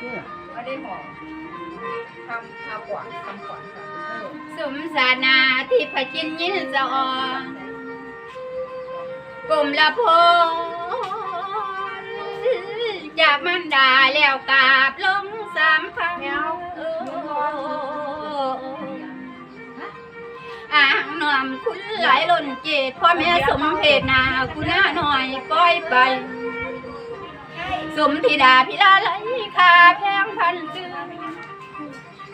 เนี่ยไม่ได้ห่อทำทำขวัญทำขวัญค่ะเออสมสานาที่พระจินยินสะออนกลมละพงจากมันดาแล้วกราบลงสามครั้งอ่างนอมคุณหลายล้นเจตพ่อแม่สมเพศนาคุณหน้าหน่อยก้อยไป สมธิดาพิลาไลคาแพงพันเตือ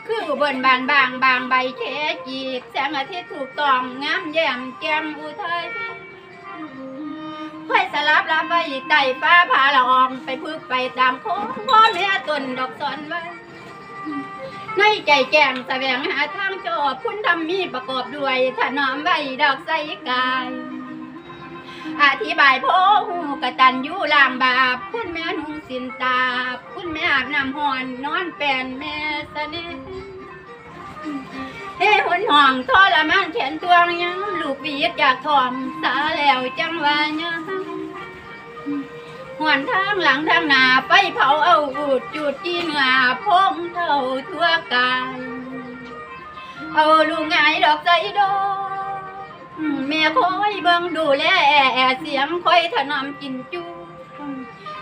คือบนบานบางบางใบแค่จีบแสงอาทิตย์ถูกต้องงามแย้มแจ่มอุทัยค่อยสลับรับไว้ไต่ฟ้าผ่าละอองไปพึกไปตามโค้งพ่อแม่ต้นดอกสอนไว้ในใจแจ้งแสวงหาทางจอบคุณทำมีประกอบด้วยถนอมไว้ดอกใสกาย อธิบายพ่อหูกระตันยู่ล่างบาปคุณแม่นุ่งสินตาคุณแม่อาบน้ำหอนนอนแปนแม่สนิทเฮ้หุ่นห่องทรมานแขนตัวยังลูกวีดอยากถอมสาแล้วจังวายังหวนทางหลังทางหนาไฟเผาเอาอูดจุดที่เหงาพงเท่าทั่วกายเอาลูกไงดอกใจดอก คอยเบิ่งดูแลแอเสียงคอยถนอมกินจู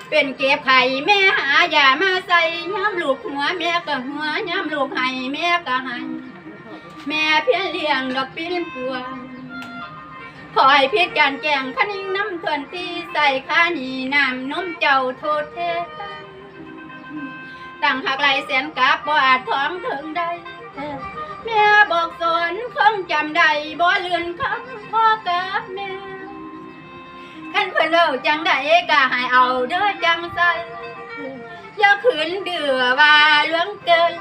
เป็นเก็บไข่แม่หายามาใส่ย้ำลูกหัวแม่ก็หัวย้ำลูกให้แม่ก็ให้แม่เพี้ยงเลี้ยงดอกปิ้นปัวคอยพิจารแกงคันิ่งน้ำทวนที่ใส่ข้านีน้ำนมเจ้าโทษเทตั้งหักไหลแสนกับบ่อาจท้องถึงได้แม่บอกสอน งจำได้บ่เลือนคำพ่อกับแม่ขันเพิ่นเล่าจังได้ก็ให้เอาเด้อจังสันอย่าขืนเดือว่าเรื่องเกิน